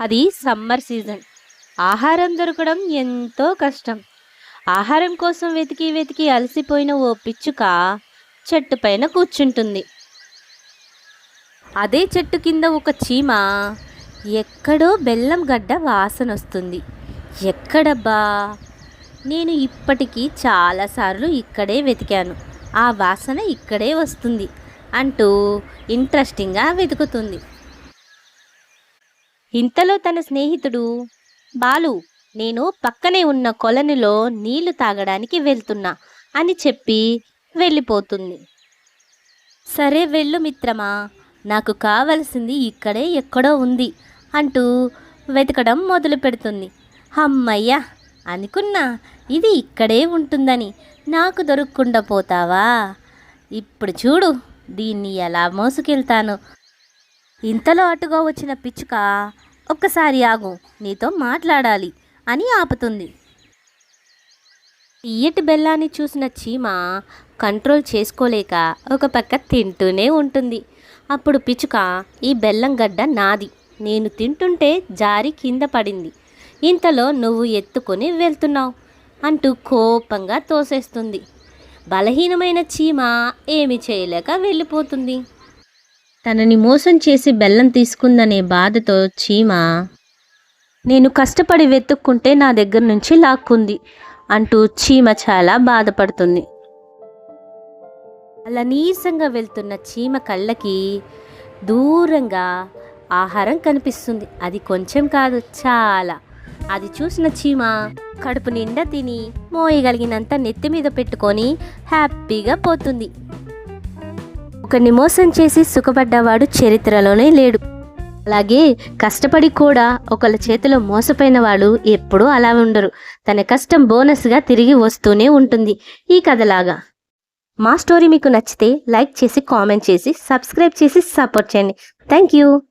అది summer season. ఆహారం దొరకడం ఎంతో కష్టం. ఆహారం కోసం వెతికి వెతికి అలసిపోయిన ఓ పిచ్చుక చెట్టు పైన కూర్చుంటుంది. అదే చెట్టు కింద ఒక చీమ ఎక్కడో బెల్లం గడ్డ వాసన వస్తుంది. ఎక్కడబ్బా? నేను ఇప్పటికీ చాలాసార్లు ఇక్కడే వెతికాను. ఆ వాసన ఇక్కడే వస్తుంది అంటూ ఇంట్రెస్టింగ్గా వెతుకుతుంది. ఇంతలో తన స్నేహితుడు బాలు నేను పక్కనే ఉన్న కొలనులో నీళ్ళు తాగడానికి వెళ్తున్నా అని చెప్పి వెళ్ళిపోతుంది. సరే వెళ్ళు మిత్రమా నాకు కావలసింది ఇక్కడే ఎక్కడో ఉంది అంటూ వెతకడం మొదలు పెడుతుంది. అమ్మయ్యా అనుకున్నా ఇది ఇక్కడే ఉంటుందని నాకు దొరకకుండా పోతావా? ఇప్పుడు చూడు దీన్ని ఎలా మోసుకెళ్తాను ఇంతలో అటుగా వచ్చిన పిచ్చుక ఒక్కసారి ఆగు నీతో మాట్లాడాలి అని ఆపుతుంది. తీయటి బెల్లాన్ని చూసిన చీమ కంట్రోల్ చేసుకోలేక ఒక పక్క తింటూనే ఉంటుంది. అప్పుడు పిచ్చుక ఈ బెల్లం గడ్డ నాది నేను తింటుంటే జారి కింద పడింది. ఇంతలో నువ్వు ఎత్తుకొని వెళ్తున్నావు అంటూ కోపంగా తోసేస్తుంది. బలహీనమైన చీమ ఏమి చేయలేక వెళ్ళిపోతుంది. తనని మోసం చేసి బెల్లం తీసుకుందనే బాధతో చీమ నేను కష్టపడి వెతుక్కుంటే నా దగ్గర నుంచి లాక్కుంది అంటూ చీమ చాలా బాధపడుతుంది. అలా నీరసంగా వెళ్తున్న చీమ కళ్ళకి దూరంగా ఆహారం కనిపిస్తుంది. అది కొంచెం కాదు చాలా. అది చూసిన చీమ కడుపు నిండా తిని మోయగలిగినంత నెత్తి మీద పెట్టుకొని హ్యాపీగా పోతుంది. ఒకరిని మోసం చేసి సుఖపడ్డవాడు చరిత్రలోనే లేడు. అలాగే కష్టపడి కూడా ఒకళ్ళ చేతిలో మోసపోయిన వాళ్ళు ఎప్పుడూ అలా ఉండరు. తన కష్టం బోనస్గా తిరిగి వస్తూనే ఉంటుంది. ఈ కథలాగా. మా స్టోరీ మీకు నచ్చితే లైక్ చేసి కామెంట్ చేసి సబ్స్క్రైబ్ చేసి సపోర్ట్ చేయండి. Thank you